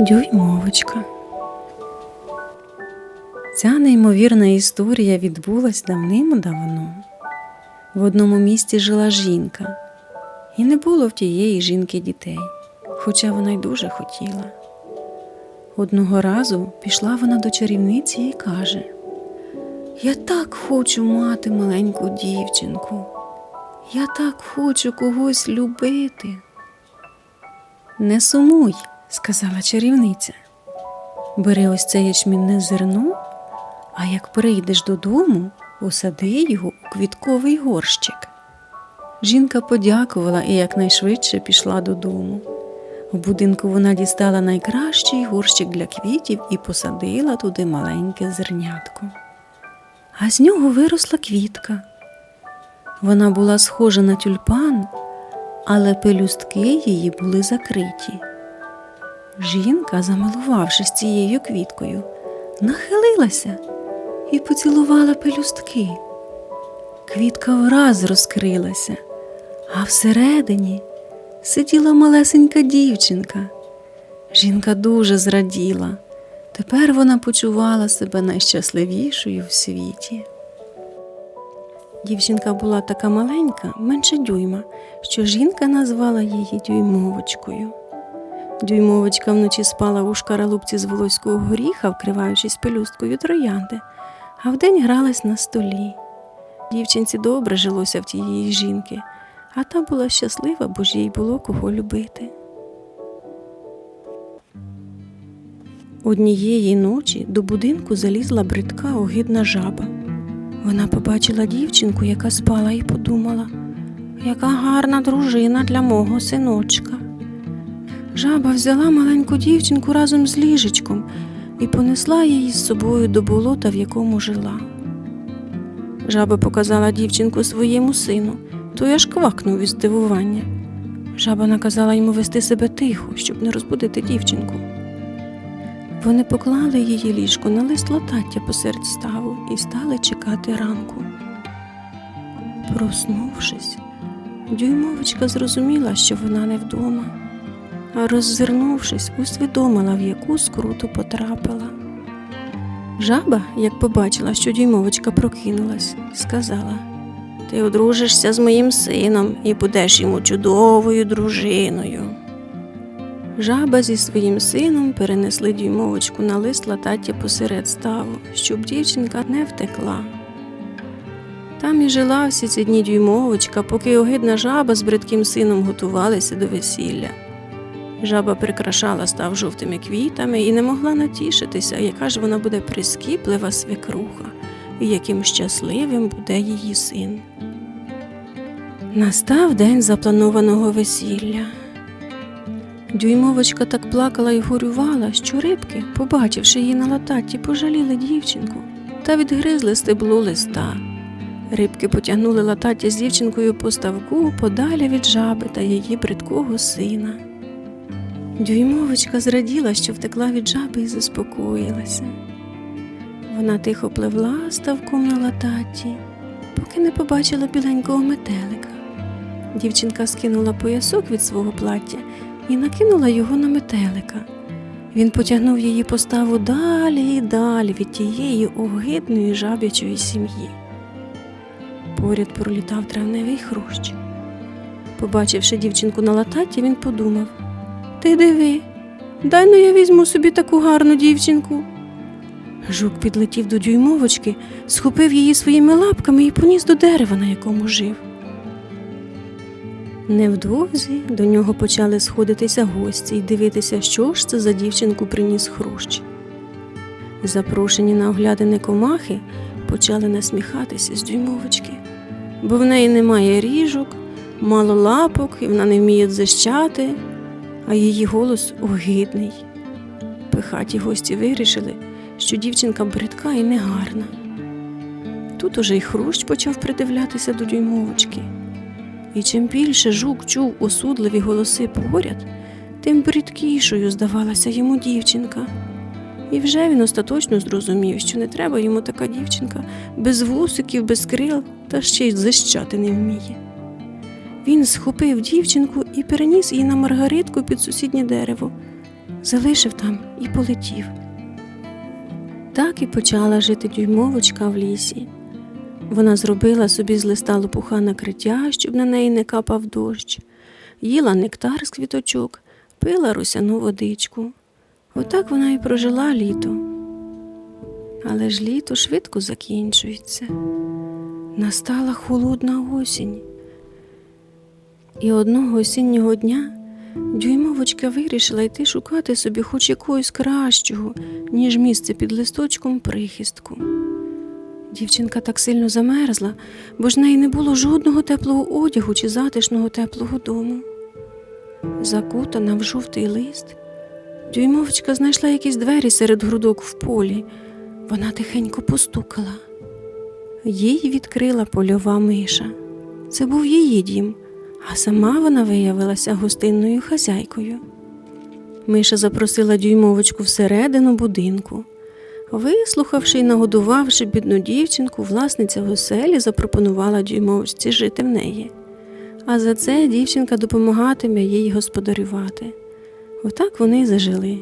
Дюймовочка. Ця неймовірна історія відбулась давним-давно. В одному місті жила жінка, і не було в тієї жінки дітей, хоча вона й дуже хотіла. Одного разу пішла вона до чарівниці і каже: Я так хочу мати маленьку дівчинку. Я так хочу когось любити. Не сумуй, сказала чарівниця. Бери ось це ячмінне зерно, а як прийдеш додому, усади його у квітковий горщик. Жінка подякувала і якнайшвидше пішла додому. В будинку вона дістала найкращий горщик для квітів і посадила туди маленьке зернятко. А з нього виросла квітка. Вона була схожа на тюльпан, але пелюстки її були закриті. Жінка, замилувавшись цією квіткою, нахилилася і поцілувала пелюстки. Квітка враз розкрилася, а всередині сиділа малесенька дівчинка. Жінка дуже зраділа. Тепер вона почувала себе найщасливішою в світі. Дівчинка була така маленька, менше дюйма, що жінка назвала її дюймовочкою. Дюймовочка вночі спала у шкаралупці з волоського горіха, вкриваючись пелюсткою троянди, а вдень гралась на столі. Дівчинці добре жилося в тієї жінки, а та була щаслива, бо ж їй було кого любити. Однієї ночі до будинку залізла бридка огидна жаба. Вона побачила дівчинку, яка спала, і подумала, яка гарна дружина для мого синочка. Жаба взяла маленьку дівчинку разом з ліжечком і понесла її з собою до болота, в якому жила. Жаба показала дівчинку своєму сину, той аж квакнув від здивування. Жаба наказала йому вести себе тихо, щоб не розбудити дівчинку. Вони поклали її ліжко на лист латаття посеред ставу і стали чекати ранку. Проснувшись, дюймовочка зрозуміла, що вона не вдома, а роззирнувшись, усвідомила, в яку скруту потрапила. Жаба, як побачила, що дюймовочка прокинулась, сказала: Ти одружишся з моїм сином і будеш йому чудовою дружиною. Жаба зі своїм сином перенесли дюймовочку на лист латаття посеред ставу, щоб дівчинка не втекла. Там і жила всі ці дні дюймовочка, поки огидна жаба з бридким сином готувалися до весілля. Жаба прикрашала став жовтими квітами і не могла натішитися, яка ж вона буде прискіплива свекруха, і яким щасливим буде її син. Настав день запланованого весілля. Дюймовочка так плакала і горювала, що рибки, побачивши її на лататі, пожаліли дівчинку та відгризли стебло листа. Рибки потягнули лататі з дівчинкою по ставку подалі від жаби та її бридкого сина. Дюймовочка зраділа, що втекла від жаби і заспокоїлася. Вона тихо пливла ставком на лататі, поки не побачила біленького метелика. Дівчинка скинула поясок від свого плаття і накинула його на метелика. Він потягнув її поставу далі і далі від тієї огидної жаб'ячої сім'ї. Поряд пролітав травневий хрущ. Побачивши дівчинку на лататі, він подумав Ти диви, дай ну я візьму собі таку гарну дівчинку. Жук підлетів до дюймовочки, схопив її своїми лапками і поніс до дерева, на якому жив. Невдовзі до нього почали сходитися гості і дивитися, що ж це за дівчинку приніс хрущ. Запрошені на оглядини комахи почали насміхатися з дюймовочки, бо в неї немає ріжок, мало лапок, і вона не вміє дзищати, а її голос огидний. Пихаті гості вирішили, що дівчинка бридка і негарна. Тут уже й хрущ почав придивлятися до дюймовочки. І чим більше жук чув осудливі голоси поряд, тим бридкішою здавалася йому дівчинка. І вже він остаточно зрозумів, що не треба йому така дівчинка без вусиків, без крил та ще й зищати не вміє. Він схопив дівчинку і переніс її на маргаритку під сусіднє дерево, залишив там і полетів. Так і почала жити дюймовочка в лісі. Вона зробила собі з листа лопуха накриття, щоб на неї не капав дощ, їла нектар з квіточок, пила росяну водичку. Отак вона і прожила літо. Але ж літо швидко закінчується. Настала холодна осінь. І одного осіннього дня дюймовочка вирішила йти шукати собі хоч якогось кращого, ніж місце під листочком прихистку. Дівчинка так сильно замерзла, бо ж неї не було жодного теплого одягу чи затишного теплого дому. Закутана в жовтий лист, дюймовочка знайшла якісь двері серед грудок в полі. Вона тихенько постукала. Їй відкрила польова миша. Це був її дім, а сама вона виявилася гостинною хазяйкою. Миша запросила дюймовочку всередину будинку. Вислухавши і нагодувавши бідну дівчинку, власниця оселі запропонувала дюймовочці жити в неї. А за це дівчинка допомагатиме їй господарювати. Отак вони й зажили.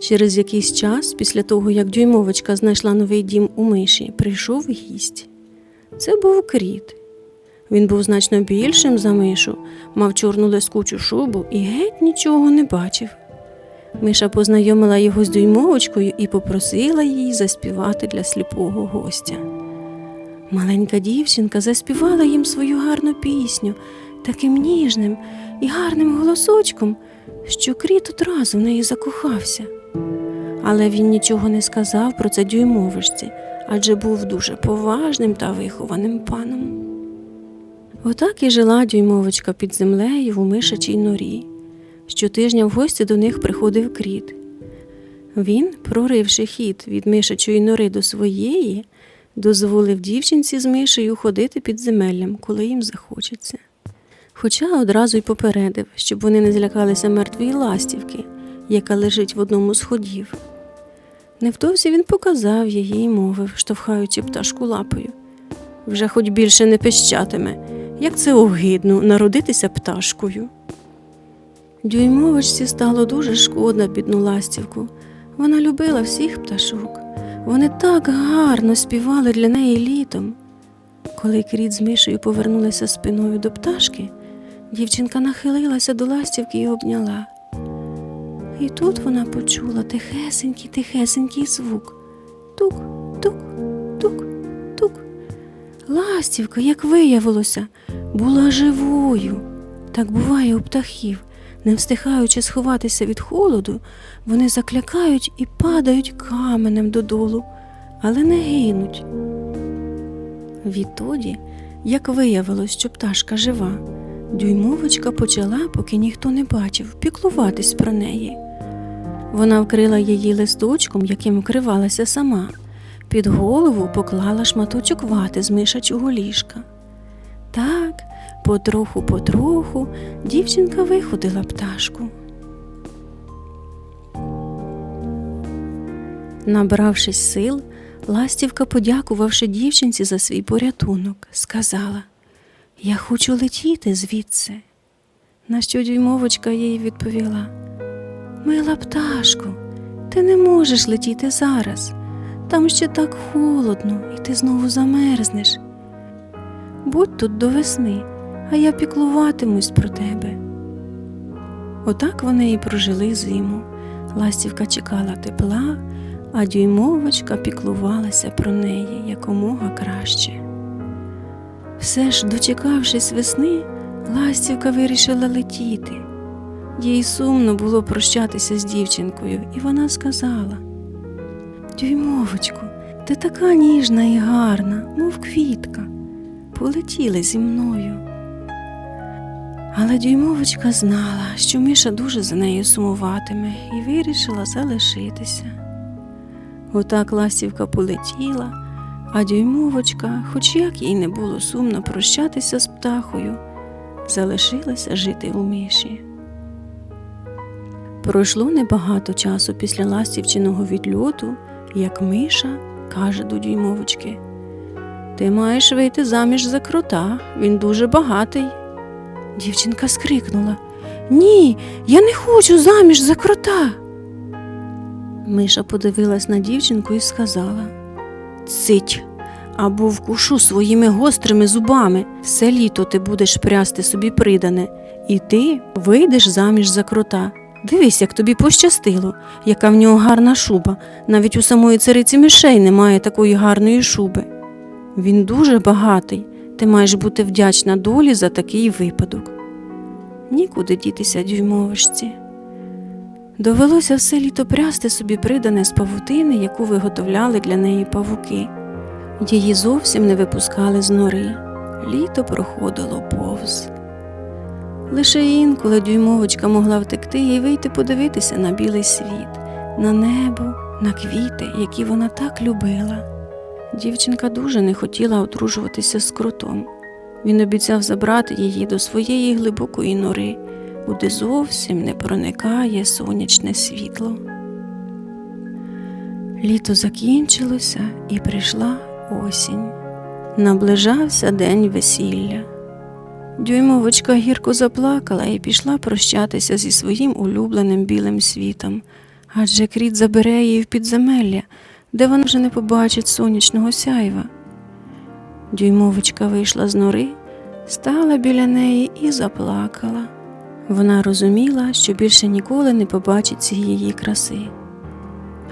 Через якийсь час, після того, як дюймовочка знайшла новий дім у миші, прийшов гість. Це був кріт. Він був значно більшим за мишу, мав чорну лескучу шубу і геть нічого не бачив. Миша познайомила його з дюймовочкою і попросила її заспівати для сліпого гостя. Маленька дівчинка заспівала їм свою гарну пісню таким ніжним і гарним голосочком, що кріт одразу в неї закохався. Але він нічого не сказав про це дюймовочці, адже був дуже поважним та вихованим паном. Отак і жила дюймовочка під землею у мишачій норі. Щотижня в гості до них приходив кріт. Він, проривши хід від мишачої нори до своєї, дозволив дівчинці з мишею ходити під земеллям, коли їм захочеться. Хоча одразу й попередив, щоб вони не злякалися мертвої ластівки, яка лежить в одному з ходів. Невдовзі він показав її і мовив, штовхаючи пташку лапою. Вже хоч більше не пищатиме, як це огидно народитися пташкою. Дюймовочці стало дуже шкода бідну ластівку. Вона любила всіх пташок. Вони так гарно співали для неї літом. Коли кріт з мишею повернулися спиною до пташки, дівчинка нахилилася до ластівки і обняла. І тут вона почула тихесенький, тихесенький звук. Тук, тук, тук, тук. Ластівка, як виявилося, була живою. Так буває у птахів. Не встигаючи сховатися від холоду, вони заклякають і падають каменем додолу, але не гинуть. Відтоді, як виявилось, що пташка жива, дюймовочка почала, поки ніхто не бачив, піклуватись про неї. Вона вкрила її листочком, яким вкривалася сама. Під голову поклала шматочок вати з мишачого ліжка. Так, потроху-потроху дівчинка виходила пташку. Набравшись сил, ластівка, подякувавши дівчинці за свій порятунок, сказала Я хочу летіти звідси. На що дюймовочка їй відповіла Мила пташко, ти не можеш летіти зараз. Там ще так холодно, і ти знову замерзнеш. Будь тут до весни, а я піклуватимусь про тебе. Отак вони і прожили зиму. Ластівка чекала тепла, а дюймовочка піклувалася про неї якомога краще. Все ж, дочекавшись весни, ластівка вирішила летіти. Їй сумно було прощатися з дівчинкою, і вона сказала Дюймовочку, ти така ніжна і гарна, мов квітка. Полетіли зі мною. Але дюймовочка знала, що Миша дуже за нею сумуватиме, і вирішила залишитися. Отак ластівка полетіла, а дюймовочка, хоч як їй не було сумно прощатися з птахою, залишилася жити у миші. Пройшло небагато часу після ластівчиного відльоту, як Миша каже до дюймовочки. Ти маєш вийти заміж за крота, він дуже багатий Дівчинка скрикнула Ні, я не хочу заміж за крота. Миша подивилась на дівчинку і сказала Цить, або вкушу своїми гострими зубами. Все літо ти будеш прясти собі придане, і ти вийдеш заміж за крота. Дивись, як тобі пощастило, яка в нього гарна шуба. Навіть у самої цариці мишей немає такої гарної шуби. Він дуже багатий, ти маєш бути вдячна долі за такий випадок. Нікуди дітися дюймовишці. Довелося все літо прясти собі придане з павутини, яку виготовляли для неї павуки. Її зовсім не випускали з нори. Літо проходило повз. Лише інколи дюймовочка могла втекти і вийти подивитися на білий світ, на небо, на квіти, які вона так любила. Дівчинка дуже не хотіла одружуватися з кротом. Він обіцяв забрати її до своєї глибокої нори, куди зовсім не проникає сонячне світло. Літо закінчилося і прийшла осінь. Наближався день весілля. Дюймовочка гірко заплакала і пішла прощатися зі своїм улюбленим білим світом, адже кріт забере її в підземелля, де вона вже не побачить сонячного сяйва. Дюймовочка вийшла з нори, стала біля неї і заплакала. Вона розуміла, що більше ніколи не побачить цієї краси.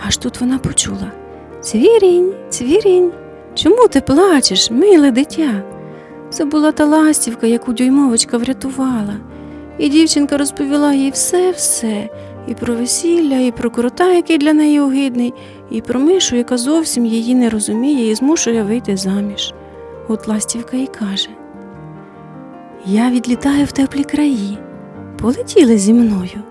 Аж тут вона почула Цвірінь, цвірінь, чому ти плачеш, миле дитя? Це була та ластівка, яку дюймовочка врятувала, і дівчинка розповіла їй все-все, і про весілля, і про крота, який для неї огидний, і про мишу, яка зовсім її не розуміє і змушує вийти заміж. От ластівка і каже: Я відлітаю в теплі краї, полетіли зі мною.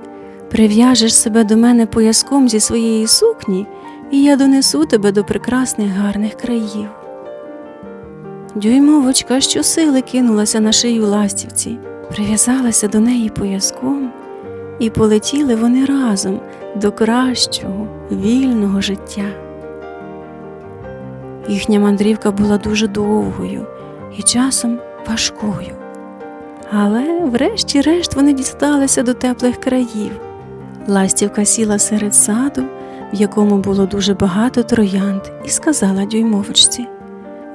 Прив'яжеш себе до мене пояском зі своєї сукні, і я донесу тебе до прекрасних гарних країв. Дюймовочка щосили кинулася на шию ластівці, прив'язалася до неї пояском, і полетіли вони разом до кращого, вільного життя. Їхня мандрівка була дуже довгою і часом важкою. Але, врешті-решт, вони дісталися до теплих країв. Ластівка сіла серед саду, в якому було дуже багато троянд, і сказала дюймовочці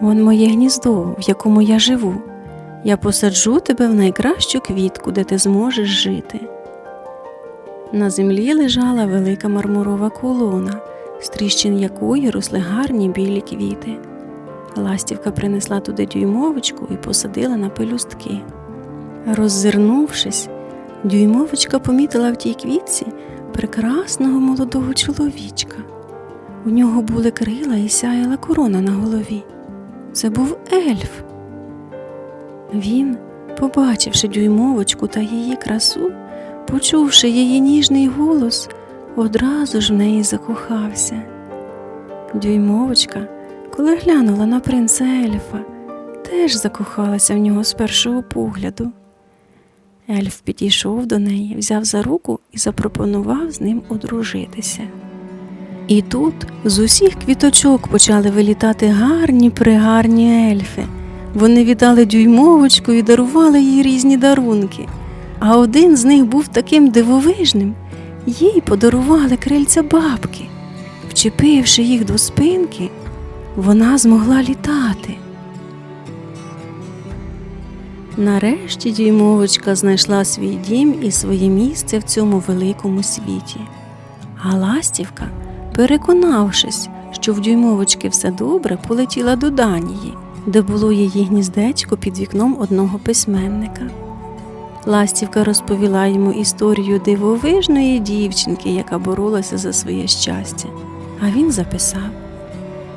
Вон моє гніздо, в якому я живу. Я посаджу тебе в найкращу квітку, де ти зможеш жити. На землі лежала велика мармурова колона, з тріщин якої росли гарні білі квіти. Ластівка принесла туди дюймовочку і посадила на пелюстки. Роззирнувшись, дюймовочка помітила в тій квітці прекрасного молодого чоловічка. У нього були крила і сяяла корона на голові. Це був ельф. Він, побачивши дюймовочку та її красу, почувши її ніжний голос, одразу ж в неї закохався. Дюймовочка, коли глянула на принца ельфа, теж закохалася в нього з першого погляду. Ельф підійшов до неї, взяв за руку і запропонував з ним одружитися. І тут з усіх квіточок почали вилітати гарні пригарні ельфи. Вони вітали дюймовочку і дарували їй різні дарунки. А один з них був таким дивовижним, їй подарували крильця бабки. Вчепивши їх до спинки, вона змогла літати. Нарешті дюймовочка знайшла свій дім і своє місце в цьому великому світі. А ластівка, переконавшись, що в дюймовочки все добре, полетіла до Данії, де було її гніздечко під вікном одного письменника. Ластівка розповіла йому історію дивовижної дівчинки, яка боролася за своє щастя. А він записав.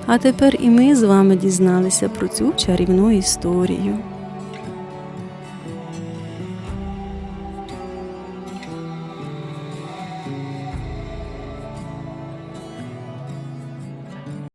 А тепер і ми з вами дізналися про цю чарівну історію.